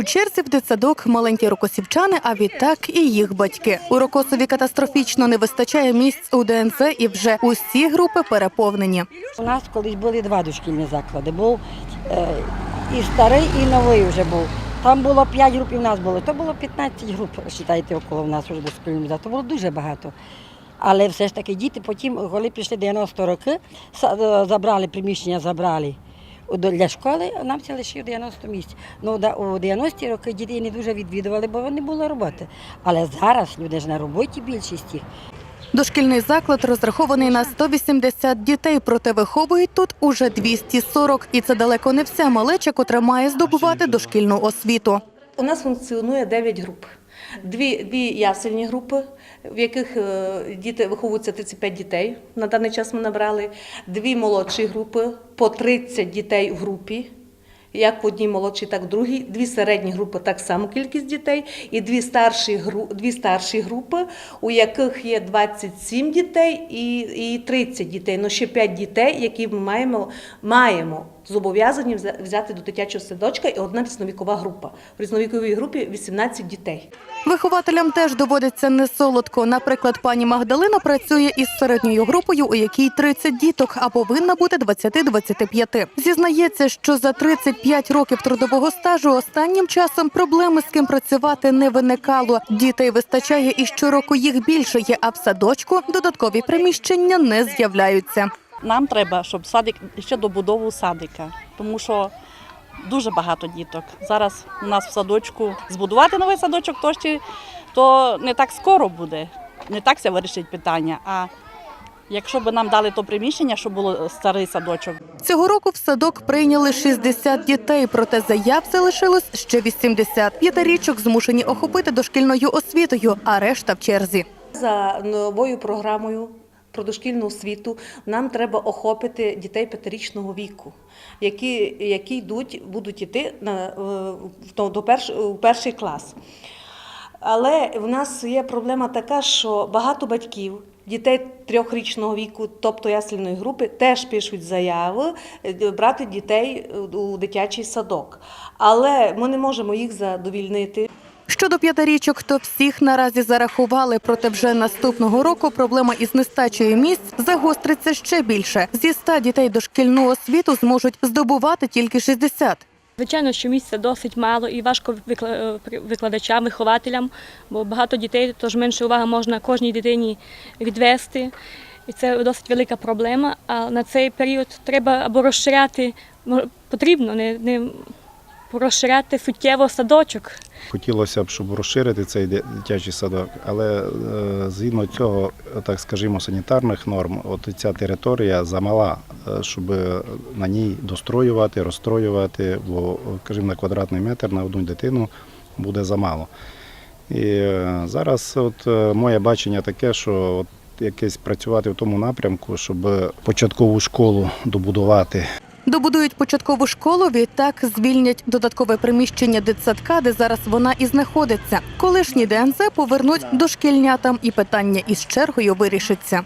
У черзі в дитсадок маленькі рокосівчани, а відтак і їх батьки. У Рокосові катастрофічно не вистачає місць у ДНЦ і вже усі групи переповнені. У нас колись були два дошкільні заклади. Був е, і старий, і новий вже був. Там було 5 груп, і в нас було. То було 15 груп, вважайте, около в нас вже дошкільних закладів. То було дуже багато. Але все ж таки діти потім, коли пішли 90 роки, е, забрали приміщення, забрали для школи, а нам це лише 90 місць. Ну, у 90-ті роки дітей не дуже відвідували, бо не було роботи. Але зараз люди ж на роботі більшість їх. Дошкільний заклад розрахований на 180 дітей, проте виховують тут уже 240. І це далеко не вся малеча, котра має здобувати дошкільну освіту. У нас функціонує 9 груп. Дві, дві ясельні групи, в яких е, діти виховуються 35 дітей. На даний час ми набрали дві молодші групи, по 30 дітей в групі. Як в одній молодшій, так в другій. Дві середні групи, так само кількість дітей, і дві старші, дві старші групи, у яких є 27 дітей і, і 30 дітей. Ну ще 5 дітей, які ми маємо, маємо зобов'язані взя- взяти до дитячого садочка, і одна різновікова група. В різновіковій групі 18 дітей. Вихователям теж доводиться не солодко. Наприклад, пані Магдалина працює із середньою групою, у якій 30 діток, а повинна бути 20-25. Зізнається, що за 35 років трудового стажу останнім часом проблеми з ким працювати не виникало. Дітей вистачає і щороку їх більше є, а в садочку додаткові приміщення не з'являються. Нам треба, щоб садик ще добудову садика, тому що дуже багато діток. Зараз у нас в садочку збудувати новий садочок, то ще то не так скоро буде, не так це вирішить питання. А якщо б нам дали то приміщення, щоб було старий садочок, Цього року в садок прийняли 60 дітей, проте заяв залишилось ще 80. П'ятирічок змушені охопити дошкільною освітою, а решта в черзі. За новою програмою про дошкільну освіту нам треба охопити дітей п'ятирічного віку, які, які йдуть, будуть йти на, е, до перш, у перший клас. Але в нас є проблема така, що багато батьків. Дітей трьохрічного віку, тобто ясельної групи, теж пишуть заяви е, брати дітей у дитячий садок. Але ми не можемо їх задовільнити. Щодо п'ятирічок, то всіх наразі зарахували, проте вже наступного року проблема із нестачею місць загостриться ще більше. Зі 100 дітей дошкільну освіту зможуть здобувати тільки 60. Звичайно, що місця досить мало і важко е, викладачам, вихователям, бо багато дітей, тож менше уваги можна кожній дитині відвести. І це досить велика проблема. А на цей період треба або розширяти, потрібно не, не розширяти суттєво садочок. Хотілося б, щоб розширити цей дитячий садок, але е, згідно цього, так скажімо, санітарних норм, от ця територія замала, е, щоб на ній достроювати, розстроювати, бо, скажімо, на квадратний метр на одну дитину буде замало. І е, зараз от моє бачення таке, що от якесь працювати в тому напрямку, щоб початкову школу добудувати Добудують початкову школу, відтак звільнять додаткове приміщення дитсадка, де зараз вона і знаходиться. Колишній ДНЗ повернуть дошкільнятам, і питання із чергою вирішиться.